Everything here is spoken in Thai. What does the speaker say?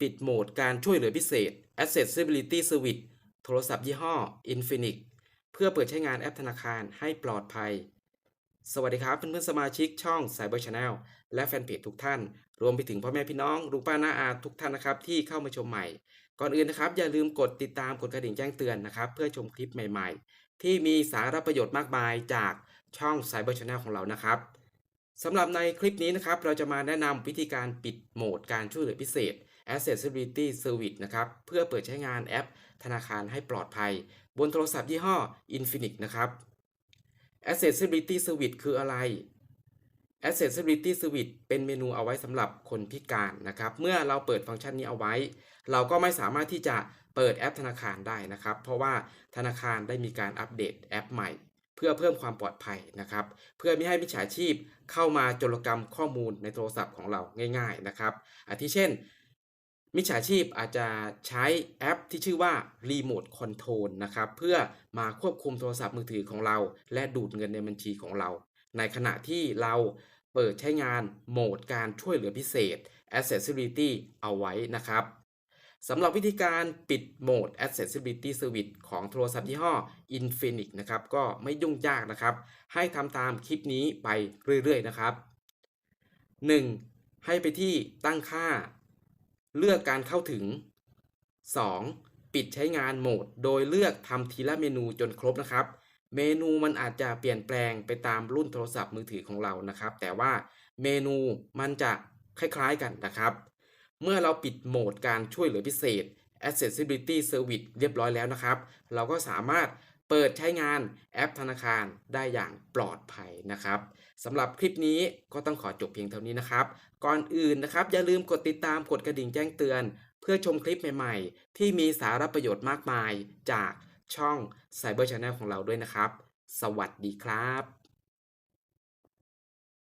ปิดโหมดการช่วยเหลือพิเศษ Accessibility Service โทรศัพท์ยี่ห้อ Infinix เพื่อเปิดใช้งานแอปธนาคารให้ปลอดภัย สวัสดีครับเพื่อนๆสมาชิกช่อง Cyber Channel และแฟนเพจทุกท่าน รวมไปถึงพ่อแม่พี่น้องลุงป้าน้าอาทุกท่านนะครับที่เข้ามาชมใหม่ ก่อนอื่นนะครับ อย่าลืมกดติดตามกดกระดิ่งแจ้งเตือนนะครับ เพื่อชมคลิปใหม่ๆ ที่มีสาระประโยชน์มากมายจากช่อง Cyber Channel ของเรานะครับสำหรับในคลิปนี้นะครับเราจะมาแนะนำวิธีการปิดโหมดการช่วยเหลือพิเศษ Accessibility Service นะครับ เพื่อเปิดใช้งานแอปธนาคารให้ปลอดภัย บนโทรศัพท์ยี่ห้อ Infinix นะครับ Accessibility Service คืออะไร Accessibility Service เป็นเมนูเอาไว้สำหรับคนพิการนะครับ เมื่อเราเปิดฟังก์ชันนี้เอาไว้ เราก็ไม่สามารถที่จะเปิดแอปธนาคารได้นะครับ เพราะว่าธนาคารได้มีการอัปเดตแอปใหม่ เพื่อเพิ่มความปลอดภัยนะครับ เพื่อไม่ให้มิจฉาชีพเข้ามาโจรกรรมข้อมูลในโทรศัพท์ของเราง่าย ๆนะครับอาทิเช่น มิจฉาชีพอาจจะใช้แอปที่ชื่อว่า Remote Control นะครับ เพื่อมาควบคุมโทรศัพท์มือถือของเรา และดูดเงินในบัญชีของเรา ในขณะที่เราเปิดใช้งานโหมดการช่วยเหลือพิเศษ Accessibility เอาไว้นะครับสำหรับวิธีการปิดโหมด Accessibility Service ของโทรศัพท์ยี่ห้อ Infinix นะครับ ก็ไม่ยุ่งยากนะครับ ให้ทำตามคลิปนี้ไปเรื่อยๆนะครับ 1. ให้ไปที่ตั้งค่า เลือกการเข้าถึง 2. ปิดใช้งานโหมด โดยเลือกทำทีละเมนูจนครบนะครับ เมนูมันอาจจะเปลี่ยนแปลงไปตามรุ่นโทรศัพท์มือถือของเรานะครับ แต่ว่าเมนูมันจะคล้ายๆกันนะครับ เมื่อเราปิดโหมดการช่วยเหลือพิเศษ Accessibility Service เรียบร้อยแล้วนะครับ เราก็สามารถ เปิดใช้งานแอปธนาคารได้อย่างปลอดภัยนะครับสำหรับคลิปนี้ก็ต้องขอจบเพียงเท่านี้นะครับ ก่อนอื่นนะครับ อย่าลืมกดติดตามกดกระดิ่งแจ้งเตือน เพื่อชมคลิปใหม่ๆ ที่มีสาระประโยชน์มากมายจากช่อง Cyber Channel ของเราด้วยนะครับ สวัสดีครับ